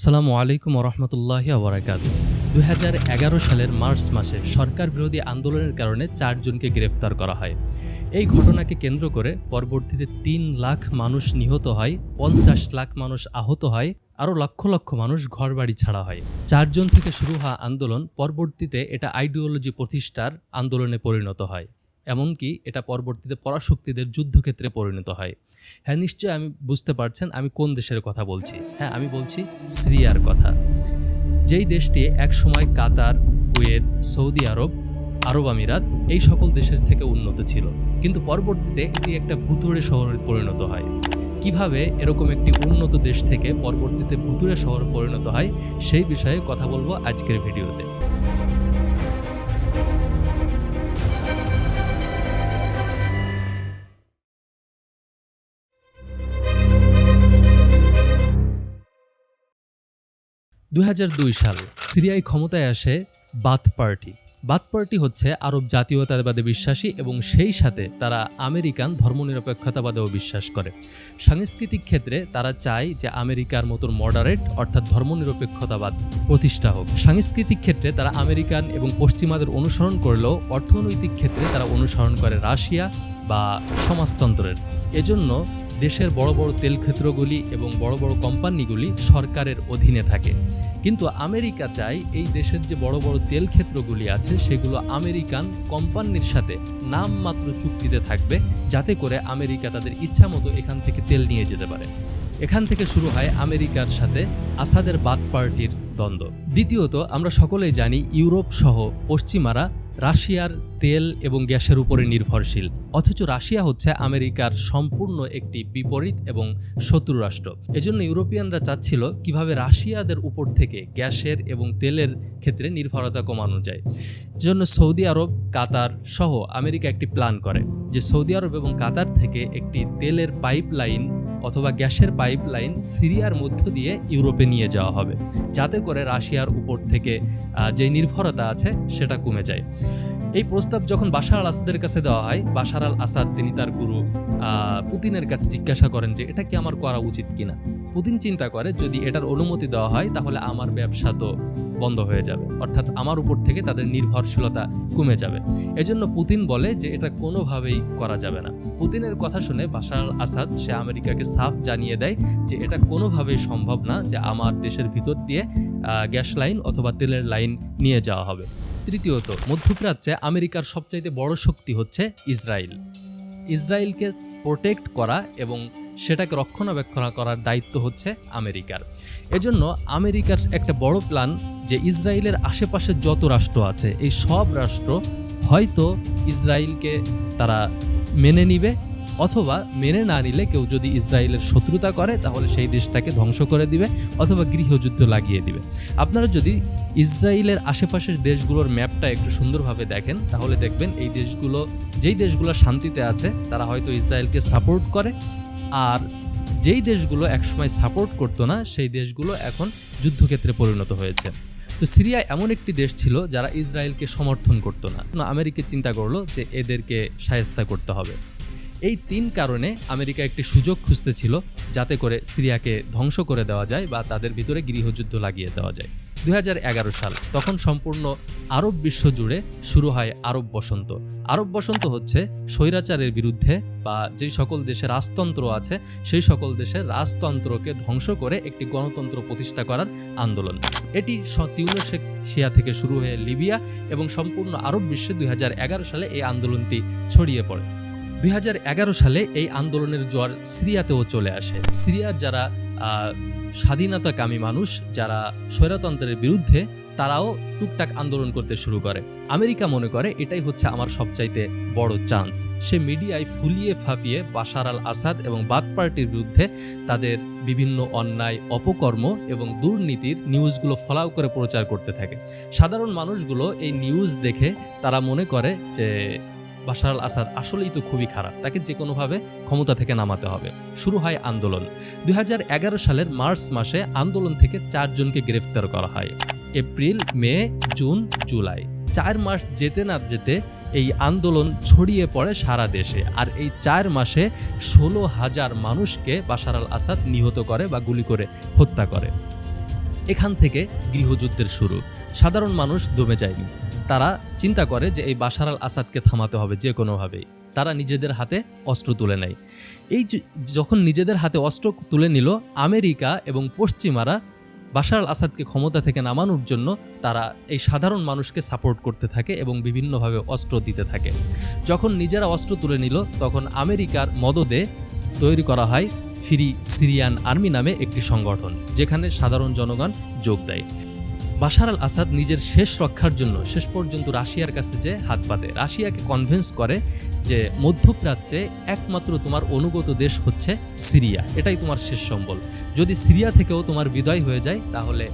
আসসালামু আলাইকুম রহমতুল্লাহ আবরাকাত দুই সালের মার্চ মাসে সরকার বিরোধী আন্দোলনের কারণে চারজনকে গ্রেফতার করা হয়। এই ঘটনাকে কেন্দ্র করে পরবর্তীতে তিন লাখ মানুষ নিহত হয়, পঞ্চাশ লাখ মানুষ আহত হয়, আরও লক্ষ লক্ষ মানুষ ঘরবাড়ি ছাড়া হয়। চারজন থেকে শুরু হওয়া আন্দোলন পরবর্তীতে এটা আইডিওলজি প্রতিষ্ঠার আন্দোলনে পরিণত হয়। এমনকি এটা পরবর্তীতে পরাশক্তিদের যুদ্ধক্ষেত্রে পরিণত হয়। হ্যাঁ নিশ্চয়ই আমি বুঝতে পারছেন আমি কোন দেশের কথা বলছি। হ্যাঁ আমি বলছি সিরিয়ার কথা। যেই দেশটি একসময় কাতার, কুয়েত, সৌদি আরব আরব আমিরাত এই সকল দেশের থেকে উন্নত ছিল। কিন্তু পরবর্তীতে এটি একটা ভুতুড়ে শহরে পরিণত হয়। কীভাবে এরকম একটি উন্নত দেশ থেকে পরবর্তীতে ভুতুড়ে শহরে পরিণত হয় সেই বিষয়ে কথা বলব আজকের ভিডিওতে। দুই সাল সিরিয়ায় ক্ষমতায় আসে বাথ পার্টি। বাথ পার্টি হচ্ছে আরব জাতীয়তাবাদে বিশ্বাসী এবং সেই সাথে তারা আমেরিকান ধর্মনিরপেক্ষতাবাদেও বিশ্বাস করে। সাংস্কৃতিক ক্ষেত্রে তারা চায় যে আমেরিকার মতন মডারেট অর্থাৎ ধর্মনিরপেক্ষতাবাদ প্রতিষ্ঠা হোক। সাংস্কৃতিক ক্ষেত্রে তারা আমেরিকান এবং পশ্চিমাদের অনুসরণ করলেও অর্থনৈতিক ক্ষেত্রে তারা অনুসরণ করে রাশিয়া বা সমাজতন্ত্রের। এজন্য দেশের বড় বড় তেল ক্ষেত্রগুলি এবং বড় বড় কোম্পানিগুলি সরকারের অধীনে থাকে। কিন্তু আমেরিকা চায় এই দেশের যে বড় বড় তেল ক্ষেত্রগুলি আছে, সেগুলো আমেরিকান কোম্পানির সাথে নামমাত্র চুক্তিতে থাকবে, যাতে করে আমেরিকা তাদের ইচ্ছা মতো এখান থেকে তেল নিয়ে যেতে পারে। এখান থেকে শুরু হয় আমেরিকার সাথে আসাদের বাদ পার্টির দ্বন্দ্ব। দ্বিতীয়ত, আমরা সকলেই জানি ইউরোপ সহ পশ্চিমারা রাশিয়ার তেল এবং গ্যাসের উপরে নির্ভরশীল। অথচ রাশিয়া হচ্ছে আমেরিকার সম্পূর্ণ একটি বিপরীত এবং শত্রু রাষ্ট্র। এজন্য ইউরোপিয়ানরা চাচ্ছিল কীভাবে রাশিয়াদের উপর থেকে গ্যাসের এবং তেলের ক্ষেত্রে নির্ভরতা কমানো যায়। জন্য সৌদি আরব, কাতার সহ আমেরিকা একটি প্ল্যান করে যে সৌদি আরব এবং কাতার থেকে একটি তেলের পাইপলাইন অথবা গ্যাসের পাইপলাইন সিরিয়ার মধ্য দিয়ে ইউরোপে নিয়ে যাওয়া হবে। যাতে করে রাশিয়ার উপর থেকে যে নির্ভরতা আছে, সেটা কমে যায়। এই প্রস্তাব যখন বাশার আল আসাদের কাছে দেওয়া হয়, বাশার আল আসাদ তিনি তার গুরু পুতিনের কাছে জিজ্ঞাসা করেন যে, এটা কি আমার করা উচিত কিনা? পুতিন চিন্তা করে, যদি এটার অনুমতি দেওয়া হয়, তাহলে আমার ব্যবসা তো বন্ধ হয়ে যাবে। অর্থাৎ আমার উপর থেকে তাদের নির্ভরশীলতা কমে যাবে। এজন্য পুতিন বলে যে, এটা কোনোভাবেই করা যাবে না। পুতিনের কথা শুনে বাশার আল আসাদ, সে আমেরিকাকে সাফ জানিয়ে দেয় যে, এটা কোনোভাবেই সম্ভব না যে আমার দেশের ভিতর দিয়ে গ্যাস লাইন অথবা তেলের লাইন নিয়ে যাওয়া হবে। তৃতীয়ত, মধ্যপ্রাচ্যে আমেরিকার সবচাইতে বড় শক্তি হচ্ছে ইসরায়েল ইসরায়েলকে প্রোটেক্ট করা এবং সেটাকে রক্ষণাবেক্ষণ করার দায়িত্ব হচ্ছে আমেরিকার। এজন্য আমেরিকার একটা বড় প্ল্যান যে ইসরায়েলের আশেপাশে যত রাষ্ট্র আছে, এই সব রাষ্ট্র হয়তো ইসরায়েলকে তারা মেনে নিবে অথবা মেনে না নিলে কেউ যদি ইসরায়েলের শত্রুতা করে, তাহলে সেই দেশটাকে ধ্বংস করে দিবে অথবা গৃহযুদ্ধ লাগিয়ে দিবে। আপনারা যদি ইসরায়েলের আশেপাশের দেশগুলোর ম্যাপটা একটু সুন্দরভাবে দেখেন, তাহলে দেখবেন এই দেশগুলো, যেই দেশগুলো শান্তিতে আছে, তারা হয়তো ইসরায়েলকে সাপোর্ট করে, আর যেই দেশগুলো একসময় সাপোর্ট করতো না, সেই দেশগুলো এখন যুদ্ধক্ষেত্রে পরিণত হয়েছে। তো সিরিয়া এমন একটি দেশ ছিল যারা ইসরায়েলকে সমর্থন করতো না। আমেরিকা চিন্তা করল যে এদেরকে সায়স্তা করতে হবে। এই তিন কারণে আমেরিকা একটি সুযোগ খুঁজতেছিল যাতে করে সিরিয়াকে ধ্বংস করে দেওয়া যায় বা তাদের ভিতরে গৃহযুদ্ধ লাগিয়ে দেওয়া যায়। দুই হাজার এগারো সাল, তখন সম্পূর্ণ আরব বিশ্ব জুড়ে শুরু হয় আরব বসন্ত। আরব বসন্ত হচ্ছে স্বৈরাচারের বিরুদ্ধে বা যে সকল দেশে রাজতন্ত্র আছে, সেই সকল দেশের রাজতন্ত্রকে ধ্বংস করে একটি গণতন্ত্র প্রতিষ্ঠা করার আন্দোলন। এটি তিউনেশিয়া থেকে শুরু হয়ে লিবিয়া এবং সম্পূর্ণ আরব বিশ্বে দুই হাজার এগারো সালে এই আন্দোলনটি ছড়িয়ে পড়ে। দুই হাজার এগারো সালে এই আন্দোলনের জ্বর সিরিয়াতেও চলে আসে। সিরিয়ার যারা স্বাধীনতাকামী মানুষ, যারা স্বৈরতন্ত্রের বিরুদ্ধে, তারাও টুকটাক আন্দোলন করতে শুরু করে। আমেরিকা মনে করে এটাই হচ্ছে আমার সবচাইতে বড় চান্স সে মিডিয়ায় ফুলিয়ে ফাঁপিয়ে বাশার আল আসাদ এবং বাদ পার্টির বিরুদ্ধে তাদের বিভিন্ন অন্যায়, অপকর্ম এবং দুর্নীতির নিউজগুলো ফলাও করে প্রচার করতে থাকে। সাধারণ মানুষগুলো এই নিউজ দেখে তারা মনে করে যে বাশার আল আসাদ আসলেই তো খুবই খারাপ, তাকে যে কোনোভাবে ক্ষমতা থেকে নামাতে হবে। শুরু হয় আন্দোলন। দুই সালের মার্চ মাসে আন্দোলন থেকে চারজনকে গ্রেফতার করা হয়। April, May, June, July. চার মাস যেতে না যেতে এই আন্দোলন ছড়িয়ে পড়ে সারা দেশে। আর এই চার মাসে ষোলো হাজার মানুষকে বাশার আল আসাদ নিহত করে বা গুলি করে হত্যা করে। এখান থেকে গৃহযুদ্ধের শুরু। সাধারণ মানুষ দমে যায়নি। তারা চিন্তা করে যে এই বাশার আল আসাদকে থামাতে হবে যে কোনোভাবেই। তারা নিজেদের হাতে অস্ত্র তুলে নেয়। এই যখন নিজেদের হাতে অস্ত্র তুলে নিল, আমেরিকা এবং পশ্চিমারা বাশার আল আসাদকে ক্ষমতা থেকে নামানোর জন্য তারা এই সাধারণ মানুষকে সাপোর্ট করতে থাকে এবং বিভিন্নভাবে অস্ত্র দিতে থাকে। যখন নিজেরা অস্ত্র তুলে নিল, তখন আমেরিকার মদদে তৈরি করা হয় ফ্রি সিরিয়ান আর্মি নামে একটি সংগঠন, যেখানে সাধারণ জনগণ যোগ দেয়। বাশার আল আসাদ নিজের শেষ রক্ষার জন্য শেষ পর্যন্ত রাশিয়ার কাছে যে হাত পাতে রাশিয়াকে কনভিন্স করে যে মধ্যপ্রাচ্যে একমাত্র তোমার অনুগত দেশ হচ্ছে সিরিয়া। এটাই তোমার শেষ সম্বল। যদি সিরিয়া থেকেও তোমার বিদায় হয়ে যায়, তাহলে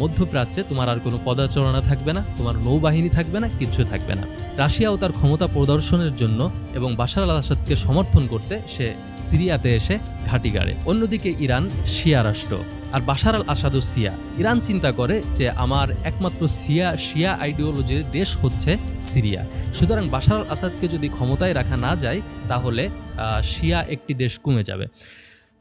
মধ্যপ্রাচ্যে তোমার আর কোনো পদাচরণা থাকবে না, তোমার নৌবাহিনী থাকবে না, কিচ্ছু থাকবে না। রাশিয়াও তার ক্ষমতা প্রদর্শনের জন্য এবং বাশার আল আসাদকে সমর্থন করতে সে সিরিয়াতে এসে ঘাঁটি গাড়ে। অন্যদিকে ইরান শিয়া রাষ্ট্র আর বাশার আল আসাদও সিয়া ইরান চিন্তা করে যে আমার একমাত্র সিয়া শিয়া আইডিওলজির দেশ হচ্ছে সিরিয়া। সুতরাং বাশার আল আসাদকে যদি ক্ষমতায় রাখা না যায়, তাহলে শিয়া একটি দেশ কমে যাবে।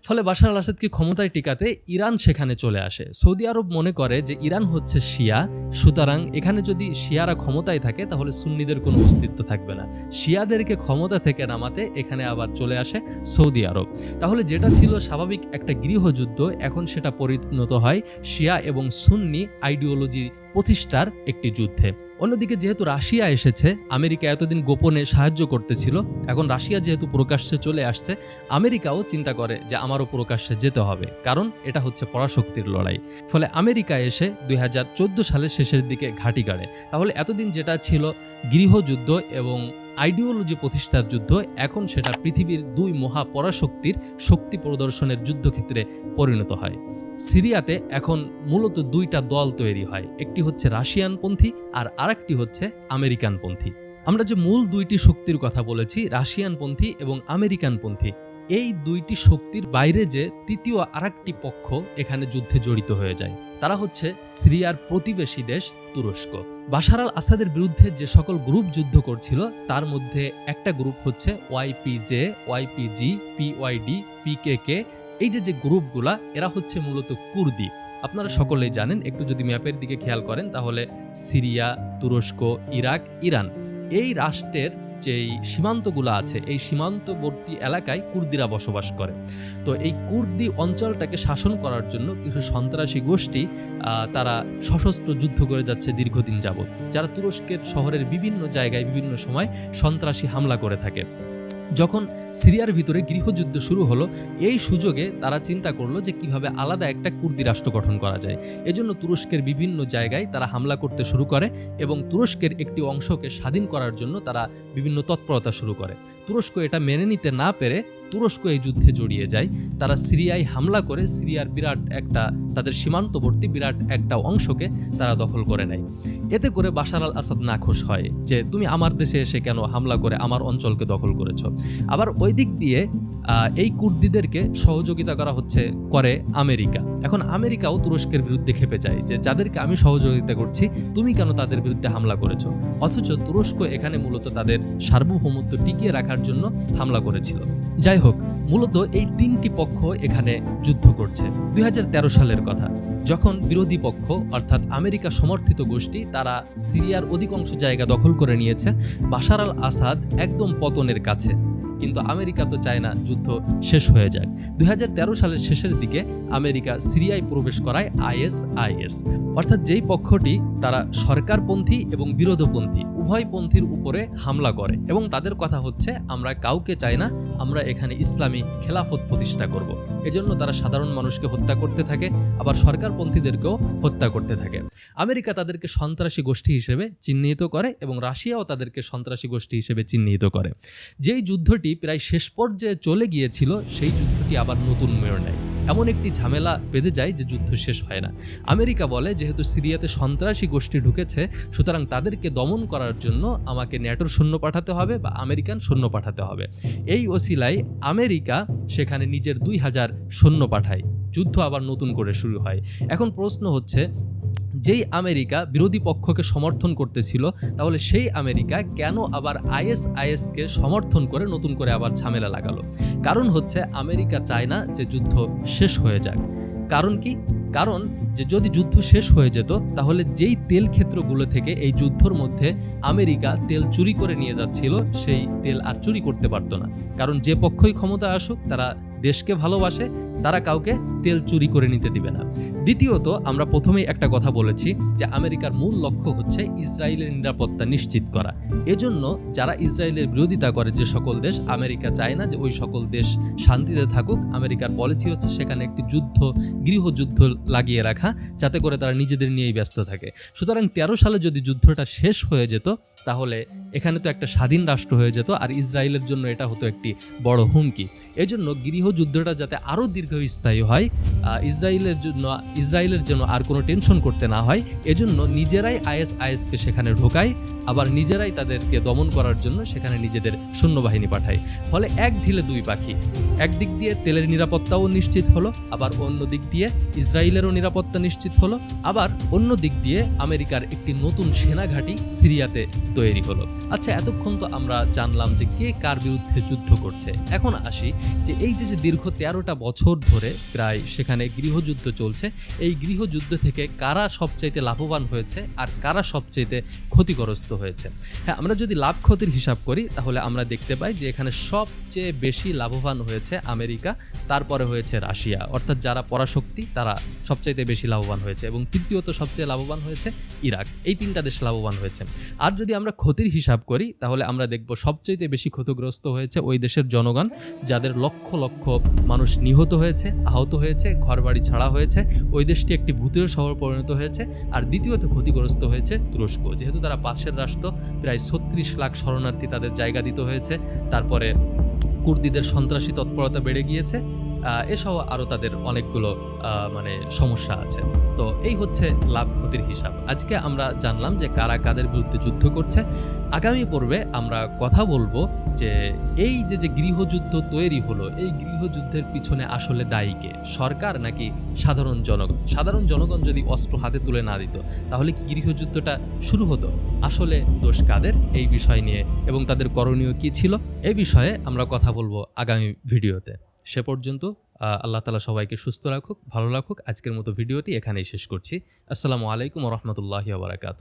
ফলে বাশার আল আসাদকে ক্ষমতায় টিকাতে ইরান সেখানে চলে আসে। সৌদি আরব মনে করে যে ইরান হচ্ছে শিয়া, সুতরাং এখানে যদি শিয়ারা ক্ষমতায় থাকে, তাহলে সুন্নিদের কোনো অস্তিত্ব থাকবে না। শিয়াদেরকে ক্ষমতা থেকে নামাতে এখানে আবার চলে আসে সৌদি আরব। তাহলে যেটা ছিল স্বাভাবিক একটা গৃহযুদ্ধ, এখন সেটা পরিণত হয় শিয়া এবং সুন্নি আইডিওলজি প্রতিষ্ঠার একটি যুদ্ধে। অন্যদিকে যেহেতু রাশিয়া এসেছে, আমেরিকা এতদিন গোপনে সাহায্য করতেছিল, এখন রাশিয়া যেহেতু প্রকাশ্যে চলে আসছে, আমেরিকাও চিন্তা করে যে আমারও প্রকাশ্যে যেতে হবে, কারণ এটা হচ্ছে পরাশক্তির লড়াই। ফলে আমেরিকা এসে দুই হাজার চোদ্দ সালের শেষের দিকে ঘাঁটি গাড়ে। তাহলে এতদিন যেটা ছিল গৃহযুদ্ধ এবং আইডিওলজি প্রতিষ্ঠার যুদ্ধ, এখন সেটা পৃথিবীর দুই মহা পরাশক্তির শক্তি প্রদর্শনের যুদ্ধক্ষেত্রে পরিণত হয়। সিরিয়াতে এখন মূলত দুইটা দল তৈরি হয়। একটি হচ্ছে রাশিয়ানপন্থী আর আরেকটি হচ্ছে আমেরিকানপন্থী আমরা যে মূল দুইটি শক্তির কথা বলেছি রাশিয়ানপন্থী এবং আমেরিকানপন্থী এই দুইটি শক্তির বাইরে যে তৃতীয় আরেকটি পক্ষ এখানে যুদ্ধে জড়িত হয়ে যায়, তারা হচ্ছে সিরিয়ার প্রতিবেশী দেশ তুরস্ক। বাশার আল আসাদের বিরুদ্ধে যে সকল গ্রুপ যুদ্ধ করছিল, তার মধ্যে একটা গ্রুপ হচ্ছে ওয়াইপিজে ওয়াইপিজি পিওয়াইডি পিকেকে এই যে যে গ্রুপগুলা এরা হচ্ছে মূলত কুর্দি। আপনারা সকলেই জানেন একটু যদি ম্যাপের দিকে খেয়াল করেন তাহলে সিরিয়া তুরস্ক ইরাক ইরান। এই রাষ্ট্রের যেই সীমান্তগুলো আছে এই সীমান্তবর্তী এলাকায় কুর্দিরা বসবাস করে। তো এই কুর্দি অঞ্চলটাকে শাসন করার জন্য কিছু সন্ত্রাসী গোষ্ঠী তারা সশস্ত্র যুদ্ধ করে যাচ্ছে দীর্ঘদিন যাবৎ যারা তুরস্কের শহরের বিভিন্ন জায়গায় বিভিন্ন সময় সন্ত্রাসী হামলা করে থাকে। যখন সিরিয়ার ভিতরে গৃহযুদ্ধ শুরু হলো, এই সুযোগে তারা চিন্তা করল যে কীভাবে আলাদা একটা কুর্দি রাষ্ট্র গঠন করা যায়। এজন্য তুরস্কের বিভিন্ন জায়গায় তারা হামলা করতে শুরু করে এবং তুরস্কের একটি অংশকে স্বাধীন করার জন্য তারা বিভিন্ন তৎপরতা শুরু করে। তুরস্ক এটা মেনে নিতে না পেরে তুরস্ক এই যুদ্ধে জড়িয়ে যায়। তারা সিরিয়ায় হামলা করে, সিরিয়ার বিরাট একটা, তাদের সীমান্তবর্তী বিরাট একটা অংশকে তারা দখল করে নেয়। এতে করে বাশার আল আসাদ নাখোশ হয় যে, তুমি আমার দেশে এসে কেন হামলা করে আমার অঞ্চলকে দখল করেছ? আবার ওই দিক দিয়ে এই কুর্দিদেরকে সহযোগিতা করা হচ্ছে, করে আমেরিকা। এখন আমেরিকাও তুরস্কের বিরুদ্ধে খেপে যায় যে, যাদেরকে আমি সহযোগিতা করছি, তুমি কেন তাদের বিরুদ্ধে হামলা করেছ? অথচ তুরস্ক এখানে মূলত তাদের সার্বভৌমত্ব টিকিয়ে রাখার জন্য হামলা করেছিল। যাই হোক, মূলত এই তিনটি পক্ষ এখানে যুদ্ধ করছে। দুই হাজার তেরো সালের কথা, যখন বিরোধী পক্ষ, অর্থাৎ আমেরিকা সমর্থিত গোষ্ঠী, তারা সিরিয়ার অধিকাংশ জায়গা দখল করে নিয়েছে, বাশার আল আসাদ একদম পতনের কাছে। কিন্তু আমেরিকা তো চায় না, যুদ্ধ শেষ হয়ে যাক। দুই সালের শেষের দিকে আমেরিকা সিরিয়ায় প্রবেশ করায় আইএসআইএস। অর্থাৎ যেই পক্ষটি তারা সরকারপন্থী এবং বিরোধপন্থী, উভয় পন্থীর উপরে হামলা করে এবং তাদের কথা হচ্ছে, আমরা কাউকে চাই না, আমরা এখানে ইসলামী খেলাফত প্রতিষ্ঠা করব। এজন্য তারা সাধারণ মানুষকে হত্যা করতে থাকে, আবার সরকারপন্থীদেরকেও হত্যা করতে থাকে। আমেরিকা তাদেরকে সন্ত্রাসী গোষ্ঠী হিসেবে চিহ্নিত করে এবং রাশিয়াও তাদেরকে সন্ত্রাসী গোষ্ঠী হিসেবে চিহ্নিত করে। যেই যুদ্ধটি প্রায় শেষ পর্যায়ে চলে গিয়েছিল, সেই যুদ্ধটি আবার নতুন মেয়র নেয়। এমন একটি ঝামেলা বেঁধে যায় যে যুদ্ধ শেষ হয় না। আমেরিকা বলে, যেহেতু সিরিয়াতে সন্ত্রাসী গোষ্ঠী ঢুকেছে, সুতরাং তাদেরকে দমন করার জন্য আমাকে ন্যাটোর সৈন্য পাঠাতে হবে বা আমেরিকান সৈন্য পাঠাতে হবে। এই ওসিলায় আমেরিকা সেখানে নিজের দুই হাজার সৈন্য পাঠায়। যুদ্ধ আবার নতুন করে শুরু হয়। এখন প্রশ্ন হচ্ছে যেই আমেরিকা বিরোধী পক্ষকে সমর্থন করতেছিল, তাহলে সেই আমেরিকা কেন আবার আইএসআইএসকে সমর্থন করে নতুন করে আবার ঝামেলা লাগালো? কারণ হচ্ছে আমেরিকা চায় না যে যুদ্ধ শেষ হয়ে যাক। কারণ কি? কারণ যে যদি যুদ্ধ শেষ হয়ে যেত, তাহলে যেই তেল ক্ষেত্রগুলো থেকে এই যুদ্ধর মধ্যে আমেরিকা তেল চুরি করে নিয়ে যাচ্ছিল, সেই তেল আর চুরি করতে পারতো না। কারণ যে পক্ষই ক্ষমতা আসুক, তারা দেশকে ভালোবাসে, তারা কাউকে তেল চুরি করে নিতে দিবে না। দ্বিতীয়ত, আমরা প্রথমেই একটা কথা বলেছি যে আমেরিকার মূল লক্ষ্য হচ্ছে ইসরায়েলের নিরাপত্তা নিশ্চিত করা। এজন্য যারা ইসরায়েলের বিরোধিতা করে যে সকল দেশ, আমেরিকা চায় না যে ওই সকল দেশ শান্তিতে থাকুক। আমেরিকার পলিসি হচ্ছে সেখানে একটি যুদ্ধ, গৃহযুদ্ধ লাগিয়ে রাখা। যাতে করে তারা নিজেদের নিয়েই ব্যস্ত থাকে। সুতরাং তেরো সালে যদি যুদ্ধটা শেষ হয়ে যেত, তাহলে এখানে তো একটা স্বাধীন রাষ্ট্র হয়ে যেত আর ইসরায়েলের জন্য এটা হতো একটি বড় হুমকি। এজন্য গৃহযুদ্ধটা যাতে আরও দীর্ঘস্থায়ী হয় ইসরায়েলের জন্য ইসরায়েলের জন্য আর কোনো টেনশন করতে না হয়, এজন্য নিজেরাই আইএস আইএসকে সেখানে ঢোকায়। আবার নিজেরাই তাদেরকে দমন করার জন্য সেখানে নিজেদের সৈন্যবাহিনী পাঠায়। ফলে এক ঢিলে দুই পাখি। একদিক দিয়ে তেলের নিরাপত্তাও নিশ্চিত হলো, আবার অন্য দিক দিয়ে ইসরায়েলেরও নিরাপত্তা নিশ্চিত হলো, আবার অন্য দিক দিয়ে আমেরিকার একটি নতুন সেনাঘাঁটি সিরিয়াতে তৈরি হলো। আচ্ছা এতক্ষণ তো আমরা জানলাম যে কে কার বিরুদ্ধে যুদ্ধ করছে। এখন আসি যে এই যে যে দীর্ঘ তেরোটা বছর ধরে প্রায় সেখানে গৃহযুদ্ধ চলছে, এই গৃহযুদ্ধ থেকে কারা সবচাইতে লাভবান হয়েছে আর কারা সবচাইতে ক্ষতিগ্রস্ত হয়েছে। হ্যাঁ আমরা যদি লাভ ক্ষতির হিসাব করি, তাহলে আমরা দেখতে পাই যে এখানে সবচেয়ে বেশি লাভবান হয়েছে আমেরিকা, তারপরে হয়েছে রাশিয়া। অর্থাৎ যারা পরাশক্তি, তারা সবচাইতে বেশি লাভবান হয়েছে এবং তৃতীয়ত সবচেয়ে লাভবান হয়েছে ইরাক। এই তিনটা দেশ লাভবান হয়েছে। আর যদি আমরা ক্ষতির হিসাব করি, তাহলে আমরা দেখব সবচাইতে বেশি ক্ষতিগ্রস্ত হয়েছে ওই দেশের জনগণ, যাদের লক্ষ লক্ষ মানুষ নিহত হয়েছে, আহত হয়েছে, ঘরবাড়ি ছাড়া হয়েছে। ওই দেশটি একটি ভূতের শহর পরিণত হয়েছে। আর দ্বিতীয়ত ক্ষতিগ্রস্ত হয়েছে তুরস্ক। যেহেতু তারা পাশের রাষ্ট্র প্রায় ছত্রিশ লাখ শরণার্থী তাদের জায়গা দিতে হয়েছে। তারপরে কুর্দিদের সন্ত্রাসী তৎপরতা বেড়ে গিয়েছে। এসব আরও তাদের অনেকগুলো মানে সমস্যা আছে। তো এই হচ্ছে লাভ ক্ষতির হিসাব। আজকে আমরা জানলাম যে কারা কাদের বিরুদ্ধে যুদ্ধ করছে। আগামী পর্বে আমরা কথা বলব যে এই যে যে গৃহযুদ্ধ তৈরি হলো, এই গৃহযুদ্ধের পিছনে আসলে দায়ীকে সরকার নাকি সাধারণ জনগণ? সাধারণ জনগণ যদি অস্ত্র হাতে তুলে না দিত, তাহলে কি গৃহযুদ্ধটা শুরু হতো? আসলে দোষ কাদের এই বিষয় নিয়ে এবং তাদের করণীয় কি ছিল? এই বিষয়ে আমরা কথা বলব আগামী ভিডিওতে। সে পর্যন্ত আল্লাহ তালা সবাইকে সুস্থ রাখুক, ভালো রাখুক। আজকের মতো ভিডিওটি এখানেই শেষ করছি। আসসালামু আলাইকুম রহমতুল্লাহি বারাকাত